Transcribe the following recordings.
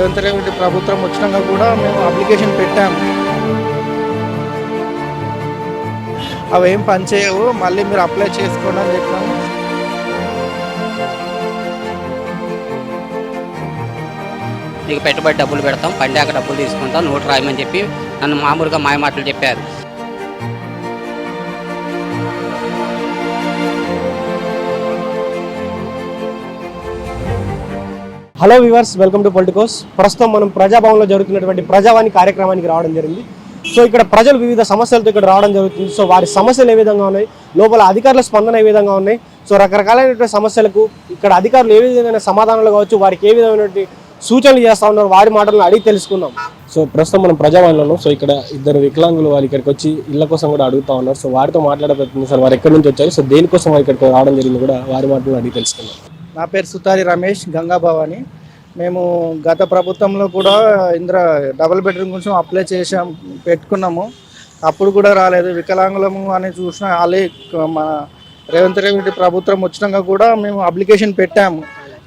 రేవంత్ రెడ్డి ప్రభుత్వం వచ్చినాక కూడా మేము అప్లికేషన్ పెట్టాము. అవి ఏం పనిచేయవు మళ్ళీ మీరు అప్లై చేసుకోండి అని చెప్పాము నీకు పెట్టుబడి డబ్బులు పెడతాం. పండాక డబ్బులు తీసుకుంటాం. నోటు రాయమని చెప్పి నన్ను మామూలుగా మాయమాటలు చెప్పారు. Hello viewers welcome to politicos. ప్రస్తుతం మనం ప్రజాభవన్లో జరుగుతున్నటువంటి ప్రజావాణి కార్యక్రమానికి రావడం జరిగింది. సో ఇక్కడ ప్రజలు వివిధ సమస్యలతో ఇక్కడ రావడం జరుగుతుంది. సో వారి సమస్యలు ఏ విధంగా ఉన్నాయి? లోపల అధికారుల స్పందన ఏ విధంగా ఉన్నాయి? సో రకరకాలైనటువంటి సమస్యలకు ఇక్కడ అధికారులు ఏ విధమైన సమాధానాలు కావచ్చు? వారికి ఏ విధమైనటువంటి సూచనలు చేస్తా ఉన్నారు? వారి మాటలను అడిగి తెలుసుకుందాం. సో ప్రస్తుతం మనం ప్రజావాణిలో సో ఇక్కడ ఇద్దరు వికలాంగులు వాళ్ళు ఇక్కడికి వచ్చి ఇళ్ళ కోసం కూడా అడుగుతా ఉన్నారు. సో వారితో మాట్లాడబోతుంది సార్ వారు ఎక్కడి నుంచి వచ్చారు? సో దేనికోసం వారు ఇక్కడికి రావడం జరిగింది కూడా వారి మాటలను అడిగి తెలుసుకుందాం. నా పేరు సుతారి రమేష్ గంగాభవాని మేము గత ప్రభుత్వంలో కూడా ఇంద్ర డబుల్ బెడ్రూమ్ కోసం అప్లై చేసాం పెట్టుకున్నాము. అప్పుడు కూడా రాలేదు. వికలాంగులము అని చూసిన వాళ్ళే మన రేవంత్ రెడ్డి ప్రభుత్వం వచ్చినాక కూడా మేము అప్లికేషన్ పెట్టాము.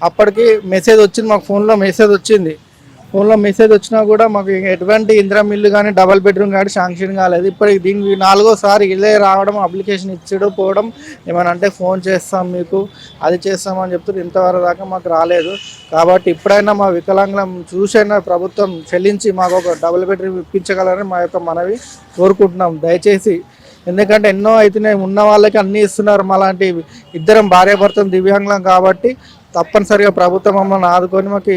అప్పటికి మెసేజ్ వచ్చింది మాకు ఫోన్లో మెసేజ్ వచ్చింది. ఫోన్లో మెసేజ్ వచ్చినా కూడా మాకు ఎటువంటి ఇందిరా మిల్లు కానీ డబల్ బెడ్రూమ్ కానీ శాంక్షన్ కాలేదు. ఇప్పటికి దీనికి నాలుగోసారి ఇదే రావడం అప్లికేషన్ ఇచ్చడం పోవడం ఏమైనా అంటే ఫోన్ చేస్తాం మీకు అది చేస్తామని చెప్తారు ఇంతవరకు దాకా మాకు రాలేదు. కాబట్టి ఇప్పుడైనా మా వికలాంగులం చూసైనా ప్రభుత్వం చెల్లించి మాకు ఒక డబుల్ బెడ్రూమ్ ఇప్పించగలరని మా యొక్క మనవి కోరుకుంటున్నాం. దయచేసి ఎందుకంటే ఎన్నో అయితేనే ఉన్న వాళ్ళకి అన్నీ ఇస్తున్నారు. మాలాంటి ఇద్దరం భార్యాభర్తలు దివ్యాంగులం కాబట్టి తప్పనిసరిగా ప్రభుత్వం మమ్మల్ని ఆదుకొని మాకు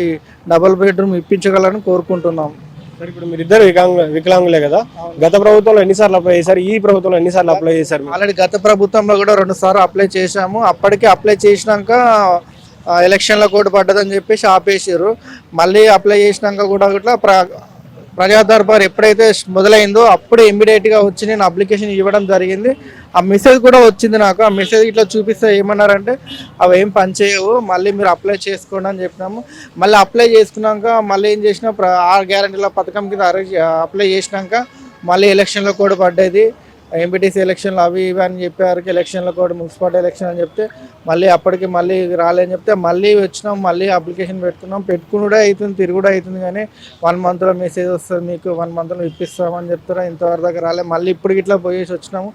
డబుల్ బెడ్రూమ్ ఇప్పించగలని కోరుకుంటున్నాం. సార్ ఇప్పుడు మీరు ఇద్దరు వికలాంగ వికలాంగులే కదా? గత ప్రభుత్వంలో ఎన్నిసార్లు అప్లై చేశారు? ఈ ప్రభుత్వంలో ఎన్నిసార్లు అప్లై చేశారు? ఆల్రెడీ గత ప్రభుత్వంలో కూడా రెండు సార్లు అప్లై చేశాము. అప్పటికి అప్లై చేసినాక ఎలక్షన్లో కోడ్ పడ్డదని చెప్పేసి ఆపేసారు మళ్ళీ అప్లై చేసినాక కూడా ఇట్లా ప్రజా దర్బార్ ఎప్పుడైతే మొదలైందో అప్పుడు ఇమ్మీడియట్గా వచ్చి నేను అప్లికేషన్ ఇవ్వడం జరిగింది. ఆ మెసేజ్ కూడా వచ్చింది నాకు. ఆ మెసేజ్ ఇట్లా చూపిస్తే ఏమన్నారంటే అవి ఏం పనిచేయవు మళ్ళీ మీరు అప్లై చేసుకోండి అని చెప్పినాము. మళ్ళీ అప్లై చేసుకున్నాక మళ్ళీ ఏం చేసినా ప్ర- ఆరు గ్యారంటీల పథకం కింద అప్లై చేసినాక మళ్ళీ ఎలక్షన్లో కూడా పడ్డది. ఎంపీటీసీ ఎలక్షన్లు అవి ఇవి అని చెప్పారు ఎలక్షన్లు కూడా మున్సిపాలిటీ ఎలక్షన్ అని చెప్తే మళ్ళీ అప్పటికి మళ్ళీ రాలేని చెప్తే మళ్ళీ వచ్చినాం మళ్ళీ అప్లికేషన్ పెట్టుకున్నాం పెట్టుకుని అవుతుంది తిరుగుడు అవుతుంది కానీ వన్ మంత్లో మెసేజ్ వస్తుంది మీకు వన్ మంత్లో ఇప్పిస్తామని చెప్తారా? ఇంతవరకు దాకా రాలే. మళ్ళీ ఇప్పుడు ఇట్లా పోయేసి వచ్చినాము.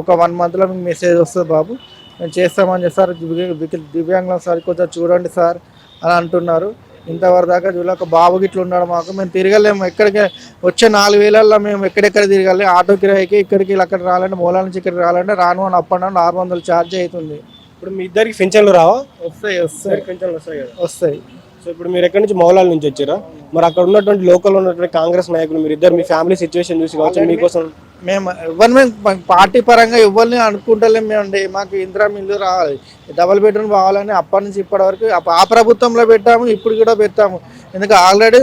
ఒక వన్ మంత్లో మీకు మెసేజ్ వస్తుంది బాబు. మేము చేస్తామని చెప్పి దివ్యాంగం దివ్యాంగులం సార్ కొంచెం చూడండి సార్ అని అంటున్నారు. ఇంతవరకు దాకా చూడలే ఒక బాబు గిట్ల ఉన్నాడు మాకు. మేము తిరగలేము ఎక్కడికి వచ్చే నాలుగు వేలల్లో మేము ఎక్కడెక్కడ తిరగాలి? ఆటో కిరాయికి ఇక్కడికి అక్కడ రావాలంటే మూల నుంచి ఇక్కడికి రావాలంటే రాను అని అప్ అండ్ ఆరు వందలు ఛార్జ్ అవుతుంది. ఇప్పుడు మీ ఇద్దరికి పింఛన్లు రావా? వస్తాయి వస్తాయి. పింఛన్లు వస్తాయి కదా? వస్తాయి. సో ఇప్పుడు మీరు ఎక్కడి నుంచి మౌలాల నుంచి వచ్చారా? మరి అక్కడ ఉన్నటువంటి లోకల్ ఉన్నటువంటి కాంగ్రెస్ నాయకులు మీరు ఇద్దరు మీ ఫ్యామిలీ సిచ్యువేషన్ చూసి కావచ్చు మీకోసం మేము ఎవరిని మేము పార్టీ పరంగా ఎవరిని అనుకుంటలేం మేమండి మాకు ఇందిరా మిల్లు రావాలి. డబల్ బెడ్రూమ్ కావాలని అప్పటి నుంచి ఇప్పటి వరకు ఆ ప్రభుత్వంలో పెట్టాము ఇప్పుడు కూడా పెట్టాము. ఎందుకంటే ఆల్రెడీ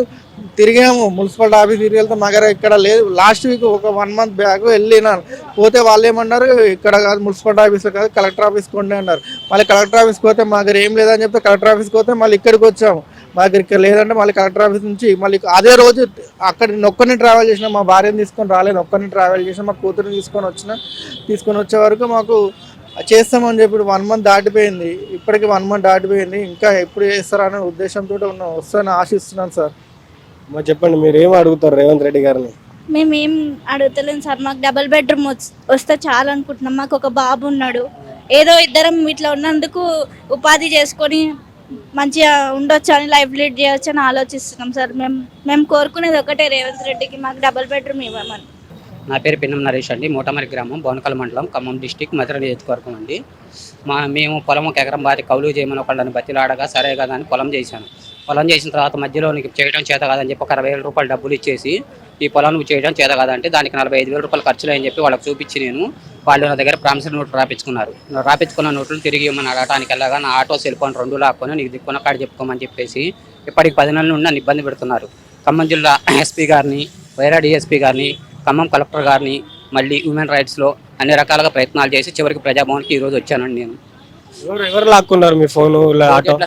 తిరిగాము మున్సిపల్ ఆఫీస్ తిరిగి వెళ్తే మగర ఇక్కడ లేదు. లాస్ట్ వీక్ ఒక వన్ మంత్ బ్యాక్ వెళ్ళినాను పోతే వాళ్ళు ఏమన్నారు ఇక్కడ కాదు మున్సిపల్ ఆఫీస్లో కాదు కలెక్టర్ ఆఫీస్కి ఉండే అన్నారు. మళ్ళీ కలెక్టర్ ఆఫీస్కి పోతే మా దగ్గర ఏం లేదని చెప్తే కలెక్టర్ ఆఫీస్కి పోతే మళ్ళీ ఇక్కడికి వచ్చాము. మా దగ్గర ఇక్కడ లేదంటే మళ్ళీ కలెక్టర్ ఆఫీస్ నుంచి మళ్ళీ అదే రోజు అక్కడ ఒక్కరిని ట్రావెల్ చేసిన మా భార్యను తీసుకొని రాలేదు ఒక్కరిని ట్రావెల్ చేసిన మా కూతురుని తీసుకొని వచ్చిన తీసుకొని వచ్చే వరకు మాకు చేస్తామని చెప్పి వన్ మంత్ దాటిపోయింది. ఇప్పటికి వన్ మంత్ దాటిపోయింది. ఇంకా ఎప్పుడు చేస్తారనే ఉద్దేశంతో ఉన్నాం వస్తానని ఆశిస్తున్నాను సార్. మరి చెప్పండి మీరు ఏం అడుగుతారు రేవంత్ రెడ్డి గారిని? మేము ఏం అడుగుతలేం సార్. మాకు డబుల్ బెడ్రూమ్ వస్- వస్తే చాలు అనుకుంటున్నాం మాకు ఒక బాబు ఉన్నాడు. ఏదో ఇద్దరం ఇట్లా ఉన్నందుకు ఉపాధి చేసుకొని మంచిగా ఉండొచ్చు అని లైఫ్ లీడ్ చేయొచ్చు అని ఆలోచిస్తున్నాం సార్. మేము మేము కోరుకునేది ఒకటే రేవంత్ రెడ్డికి మాకు డబుల్ బెడ్రూమ్ ఇవ్వమని. నా పేరు పిన్నం నరేష్ అండి. మూటమరి గ్రామం బోనకల్ మండలం ఖమ్మం డిస్టిక్ మధుర నియోజకవర్గం అండి. మా మేము పొలం ఒక ఎకరం బారి కౌలు చేయమని ఒకళ్ళని బతిలాడగా సరే కదా అని పొలం చేశాను. పొలం చేసిన తర్వాత మధ్యలో నీకు చేయడం చేత కాదని చెప్పి ఒక అరవై వేల రూపాయలు డబ్బులు ఇచ్చేసి ఈ పొలం నువ్వు చేయడం చేత కాదంటే దానికి నలభై ఐదు వేల రూపాయలు ఖర్చులు అని చెప్పి వాళ్ళకి చూపించి నేను వాళ్ళు నా దగ్గర ప్రామిసరీ నోట్ రాపించుకున్నారు రాపించుకున్న నోట్లు తిరిగి ఇవ్వమని అడగటానికి వెళ్ళగా నా ఆటో సెల్ ఫోన్ రెండు లాక్కొని నీకు దిక్కున్న కాడ చెప్పుకోమని చెప్పేసి ఇప్పటికి పది నెలల నుండి నన్ను ఇబ్బంది పెడుతున్నారు. ఖమ్మం జిల్లా ఎస్పీ గారిని వైరా డిఎస్పీ గారిని ఖమ్మం కలెక్టర్ గారిని మళ్ళీ హ్యూమన్ రైట్స్లో అన్ని రకాలుగా ప్రయత్నాలు చేసి చివరికి ప్రజాభవన్కి ఈరోజు వచ్చానండి నేను. ఎవరు లాక్కున్నారు మీ ఫోను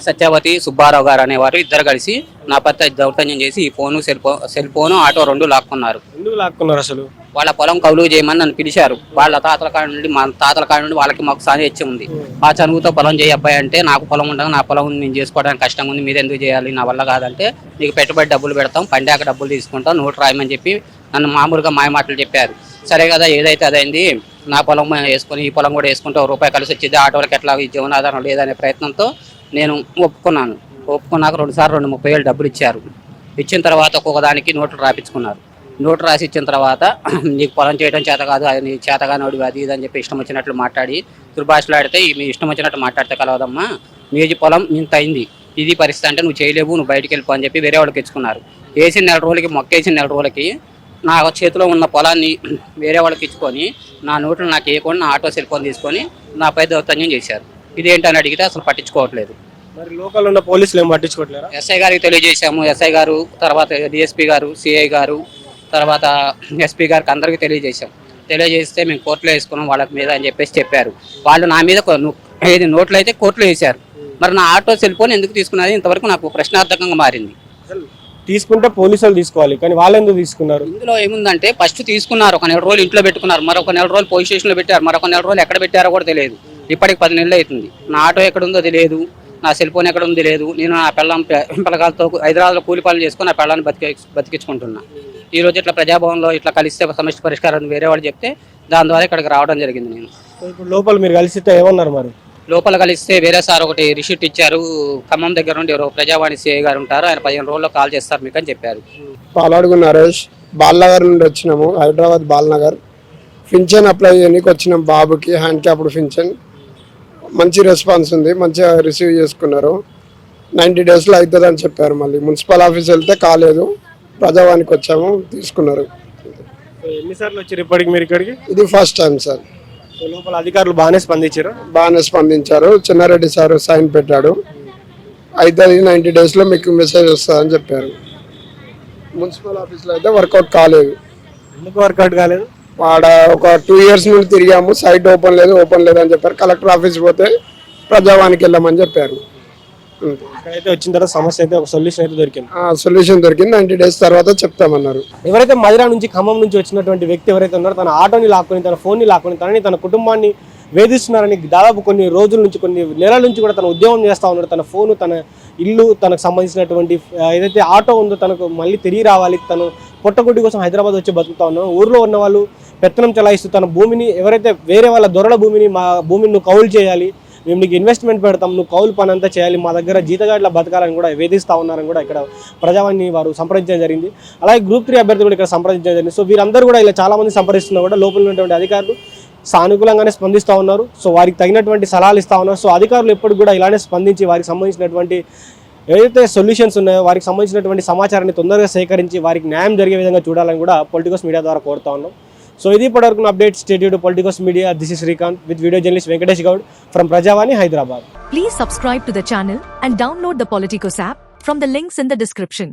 సత్యవతి సుబ్బారావు గారు అనేవారు ఇద్దరు కలిసి నా పత్త దౌర్జన్యం చేసి ఈ phone cell phone cell phone auto రెండు లాక్కున్నారు. ఎందుకు లాక్కున్నారు అసలు? వాళ్ళ పొలం కౌలు చేయమని నన్ను పిలిచారు. వాళ్ళ తాతల కాడ నుండి మా తాతల కాడ నుండి వాళ్ళకి మాకు సాధించి ఉంది. మా చనువుతో పొలం చేయ అబ్బాయి అంటే నాకు పొలం ఉండదు నా పొలం నేను చేసుకోవడానికి కష్టంగా ఉంది మీరు ఎందుకు చేయాలి నా వల్ల కాదంటే నీకు పెట్టుబడి డబ్బులు పెడతాం పండాక డబ్బులు తీసుకుంటాం నోటు రాయమని చెప్పి నన్ను మామూలుగా మాయ మాటలు చెప్పారు. సరే కదా ఏదైతే అదైంది నా పొలం వేసుకొని ఈ పొలం కూడా వేసుకుంటే ఒక రూపాయి కలిసి వచ్చింది ఆటోలకి ఎట్లా ఈ జీవనాధారం లేదనే ప్రయత్నంతో నేను ఒప్పుకున్నాను. ఒప్పుకున్నాక రెండుసార్లు రెండు ముప్పై వేలు డబ్బులు ఇచ్చారు. ఇచ్చిన తర్వాత ఒక్కొక్క దానికి నోట్లు రాపించుకున్నారు. నోటు రాసి ఇచ్చిన తర్వాత నీకు పొలం చేయడం చేత కాదు అది నీ చేతగానోడు అది ఇది అని చెప్పి ఇష్టం వచ్చినట్లు మాట్లాడి దుర్భాషలాడితే ఈ మీ ఇష్టం వచ్చినట్టు మాట్లాడితే కలవదమ్మా. మీది పొలం ఇంత అయింది ఇది పరిస్థితి అంటే నువ్వు చేయలేవు నువ్వు బయటికి వెళ్ళిపో అని చెప్పి వేరే వాళ్ళకి ఇచ్చుకున్నారు. వేసిన నెల రోజులకి మొక్కేసిన నెల రోజులకి నా చేతిలో ఉన్న పొలాన్ని వేరే వాళ్ళకి ఇచ్చుకొని నా నోట్లు నాకు వేయకుండా నా ఆటో సెల్ ఫోన్ తీసుకొని నాపై దౌర్జన్యం చేశారు. ఇదేంటని అడిగితే అసలు పట్టించుకోవట్లేదు. మరి లోకల్ ఉన్న పోలీసులు ఏం పట్టించుకోవట్లేరా? ఎస్ఐ గారికి తెలియజేశాము. ఎస్ఐ గారు తర్వాత డిఎస్పీ గారు సిఐ గారు తర్వాత ఎస్పీ గారికి అందరికీ తెలియజేశాం. తెలియజేస్తే మేము కోర్టులో వేసుకున్నాం వాళ్ళకి మీద అని చెప్పేసి చెప్పారు. వాళ్ళు నా మీద ఏది నోట్లు అయితే కోర్టులో వేశారు. మరి నా ఆటో సెల్ ఫోన్ ఎందుకు తీసుకున్నది? ఇంతవరకు నాకు ప్రశ్నార్థకంగా మారింది. తీసుకుంటే పోలీసులు తీసుకోవాలి కానీ వాళ్ళు ఎందుకు తీసుకున్నారు? ఇందులో ఏముందంటే ఫస్ట్ తీసుకున్నారు ఒక నెల రోజులు ఇంట్లో పెట్టుకున్నారు మరొక నెల రోజులు పోలీస్ స్టేషన్లో పెట్టారు మరొక నెల రోజులు ఎక్కడ పెట్టారో కూడా తెలియదు. ఇప్పటికి పది నెలలు అవుతుంది. నా ఆటో ఎక్కడ ఉందో తెలియదు నా సెల్ ఫోన్ ఎక్కడ ఉందో తెలియదు. నేను నా పిల్లం పిల్లగాలతో హైదరాబాద్లో కూలి పనులు చేసుకుని నా పిల్లని బతికి బతికించుకుంటున్నా. ఈ రోజు ఇట్లా ప్రజాభవన్లో ఇట్లా కలిస్తే సమస్య పరిష్కారం వేరే వాళ్ళు చెప్తే దాని ద్వారా ఇక్కడికి రావడం జరిగింది నేను. ఇప్పుడు లోపల మీరు కలిసితే ఏమన్నారు మరి? లోపల కలిస్తే వేరే సార్ ఒకటి రిషీట్ ఇచ్చారు. ఖమ్మం దగ్గర నుండి ఎవరో ప్రజావాణి సిఐ గారు ఉంటారు. ఆయన పదిహేను రోజుల్లో కాల్ చేస్తారు మీకు అని చెప్పారు. పాలాడుగు నరేష్ బాలనగర్ నుండి వచ్చినాము. హైదరాబాద్ బాలనగర్. ఫించన్ అప్లై చేయడానికి వచ్చినాం బాబుకి. హ్యాండ్ క్యాప్డ్ ఫించన్ మంచి రెస్పాన్స్ ఉంది. మంచిగా రిసీవ్ చేసుకున్నారు. నైంటీ డేస్లో అవుతుంది అని చెప్పారు మళ్ళీ. మున్సిపల్ ఆఫీస్ వెళ్తే కాలేదు. ప్రజావానికి వచ్చాము తీసుకున్నారు. ఎన్నిసార్లు వచ్చారు ఇప్పటికి మీరు ఇక్కడికి? ఇది ఫస్ట్ టైం సార్. లోపల అధికారులు బాగానే స్పందించారు? బాగానే స్పందించారు. చిన్నారెడ్డి సార్ సైన్ పెట్టాడు. అవుతుంది నైంటీ డేస్లో మీకు మెసేజ్ వస్తుందని చెప్పారు. మున్సిపల్ ఆఫీస్లో అయితే వర్కౌట్ కాలేదు. ఎందుకు వర్కౌట్ కాలేదు? ఆడ ఒక టూ ఇయర్స్ నుండి తిరిగాము. సైట్ ఓపెన్ లేదు ఓపెన్ లేదు అని చెప్పారు. కలెక్టర్ ఆఫీస్ పోతే ప్రజావానికి వెళ్ళామని చెప్పారు. ఇక్కడైతే వచ్చిన తర్వాత సమస్య అయితే ఒక సొల్యూషన్ అయితే దొరికింది. సొల్యూషన్ దొరికింది. నైంటీ డేస్ తర్వాత చెప్తామన్నారు. ఎవరైతే మదిరా నుంచి ఖమ్మం నుంచి వచ్చినటువంటి వ్యక్తి ఎవరైతే ఉన్నారో తన ఆటోని లాక్కొని తన ఫోన్ని లాక్కొని తనని తన కుటుంబాన్ని వేధిస్తున్నారని దాదాపు కొన్ని రోజుల నుంచి కొన్ని నెలల నుంచి కూడా తన ఉద్యోగం చేస్తా ఉన్నాడు. తన ఫోను తన ఇల్లు తనకు సంబంధించినటువంటి ఏదైతే ఆటో ఉందో తనకు మళ్ళీ తిరిగి రావాలి తను పొట్టగుడ్డి కోసం హైదరాబాద్ వచ్చి బతుకుతా ఉన్నాడు. ఊర్లో ఉన్న వాళ్ళు పెత్తనం చలాయిస్తూ తన భూమిని ఎవరైతే వేరే వాళ్ళ దొరల భూమిని మా భూమిని నువ్వు కౌలు చేయాలి మేము నీకు ఇన్వెస్ట్మెంట్ పెడతాం నువ్వు కౌలు పని అంతా చేయాలి మా దగ్గర జీతగాట్ల బతకాలని కూడా వేధిస్తూ ఉన్నారని కూడా ఇక్కడ ప్రజావాణి వారు సంప్రదించడం జరిగింది. అలాగే గ్రూప్ త్రీ అభ్యర్థి కూడా ఇక్కడ సంప్రదించడం జరిగింది. సో వీరందరూ కూడా ఇలా చాలామంది సంప్రదిస్తున్నా కూడా. లోపల ఉన్నటువంటి అధికారులు సానుకూలంగానే స్పందిస్తూ ఉన్నారు. సో వారికి తగినటువంటి సలహాలు ఇస్తూ ఉన్నారు. సో అధికారులు ఎప్పుడు కూడా ఇలానే స్పందించి వారికి సంబంధించినటువంటి ఏదైతే సొల్యూషన్స్ ఉన్నాయో వారికి సంబంధించినటువంటి సమాచారాన్ని తొందరగా సేకరించి వారికి న్యాయం జరిగే విధంగా చూడాలని కూడా పొలిటికల్స్ మీడియా ద్వారా కోరుతా ఉన్నాం. సో ఇది ఇప్పటివరకు update studio politicals media this is Srikanth with video journalist Venkatesh Goud from Prajavani Hyderabad Please subscribe to the channel and download the Politicos app from the links in the description.